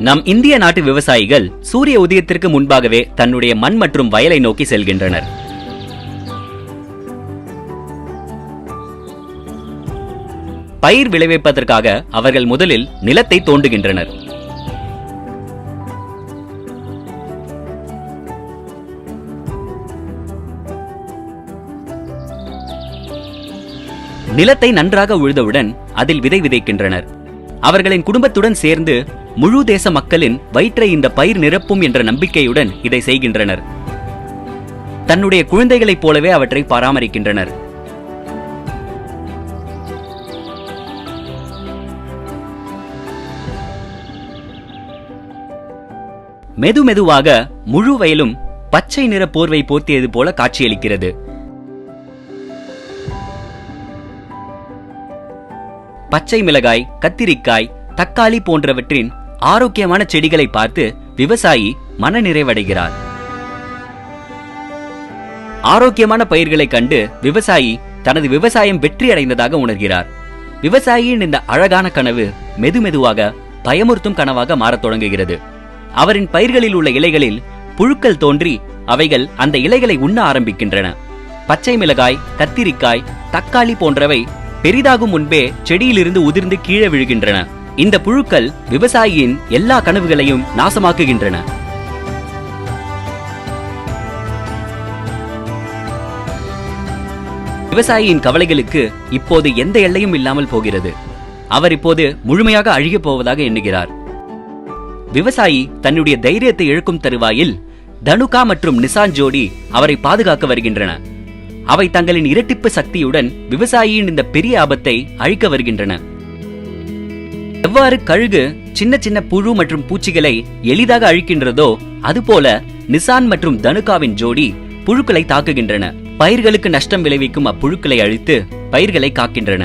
நம் இந்திய நாட்டு விவசாயிகள் சூரிய உதயத்திற்கு முன்பாகவே தன்னுடைய மண் மற்றும் வயலை நோக்கி செல்கின்றனர். பயிர் விளைவிப்பதற்காக அவர்கள் முதலில் நிலத்தை தோண்டுகின்றனர். நிலத்தை நன்றாக உழுதவுடன் அதில் விதை விதைக்கின்றனர். அவர்களின் குடும்பத்துடன் சேர்ந்து முழு தேச மக்களின் வயிற்றை இந்த பயிர் நிரப்பும் என்ற நம்பிக்கையுடன் இதை செய்கின்றனர். தன்னுடைய குழந்தைகளைப் போலவே அவற்றை பராமரிக்கின்றனர். மெது மெதுவாக முழு வயலும் பச்சை நிற போர்வை போர்த்தியது போல காட்சியளிக்கிறது. பச்சை மிளகாய் கத்திரிக்காய் தக்காளி போன்றவற்றின் ஆரோக்கியமான செடிகளை பார்த்து விவசாயி மன நிறைவடைகிறார் ஆரோக்கியமான பயிர்களை கண்டு விவசாயி தனது விவசாயம் வெற்றி அடைந்ததாக உணர்கிறார். விவசாயியின் இந்த அழகான கனவு மெதுமெதுவாக பயமுறுத்தும் கனவாக மாறத் தொடங்குகிறது. அவரின் பயிர்களில் உள்ள இலைகளில் புழுக்கள் தோன்றி அவைகள் அந்த இலைகளை உண்ண ஆரம்பிக்கின்றன. பச்சை மிளகாய் கத்திரிக்காய் தக்காளி போன்றவை பெரிதாகும் முன்பே செடியிலிருந்து உதிர்ந்து கீழே விழுகின்றன. இந்த புழுக்கள் விவசாயியின் எல்லா கனவுகளையும் நாசமாக்குகின்றன. விவசாயியின் கவலைகளுக்கு இப்போது எந்த எல்லையும் இல்லாமல் போகிறது. அவர் இப்போது முழுமையாக அழுகப் போவதாக எண்ணுகிறார். விவசாயி தன்னுடைய தைரியத்தை இழக்கும் தருவாயில் தனுகா மற்றும் நிசான் ஜோடி அவரை பாதுகாக்க வருகின்றன. அவை தங்களின் இரட்டிப்பு சக்தியுடன் விவசாயியின் இந்த பெரிய ஆபத்தை அழிக்க வருகின்றன. எவ்வாறு கழுகு சின்ன சின்ன புழு மற்றும் பூச்சிகளை எளிதாக அழிக்கின்றதோ அதுபோல நிசான் மற்றும் தனுகாவின் ஜோடி புழுக்களை தாக்குகின்றன. பயிர்களுக்கு நஷ்டம் விளைவிக்கும் அப்புழுக்களை அழித்து பயிர்களை காக்கின்றன.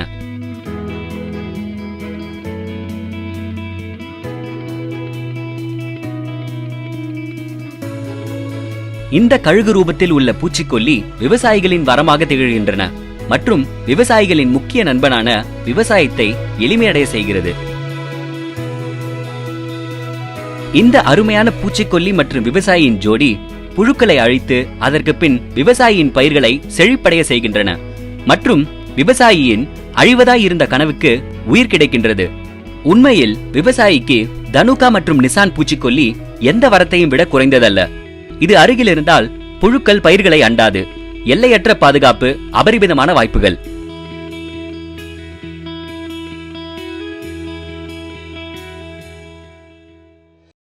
இந்த கழுகு ரூபத்தில் உள்ள பூச்சிக்கொல்லி விவசாயிகளின் வரமாக திகழ்கின்றன மற்றும் விவசாயிகளின் முக்கிய நண்பனான விவசாயத்தை எளிமையடைய செய்கிறது. இந்த அருமையான பூச்சிக்கொல்லி மற்றும் விவசாயியின் ஜோடி புழுக்களை அழித்து அதற்கு பின் விவசாயியின் பயிர்களை செழிப்படைய செய்கின்றன மற்றும் விவசாயியின் அழிவதாய் இருந்த கனவுக்கு உயிர் கிடைக்கின்றது. உண்மையில் விவசாயிக்கு தனுகா மற்றும் நிசான் பூச்சிக்கொல்லி எந்த வரத்தையும் விட குறைந்ததல்ல. இது அருகில் இருந்தால் புழுக்கள் பயிர்களை அண்டாது. எல்லையற்ற பாதுகாப்பு அபரிமிதமான வாய்ப்புகள்.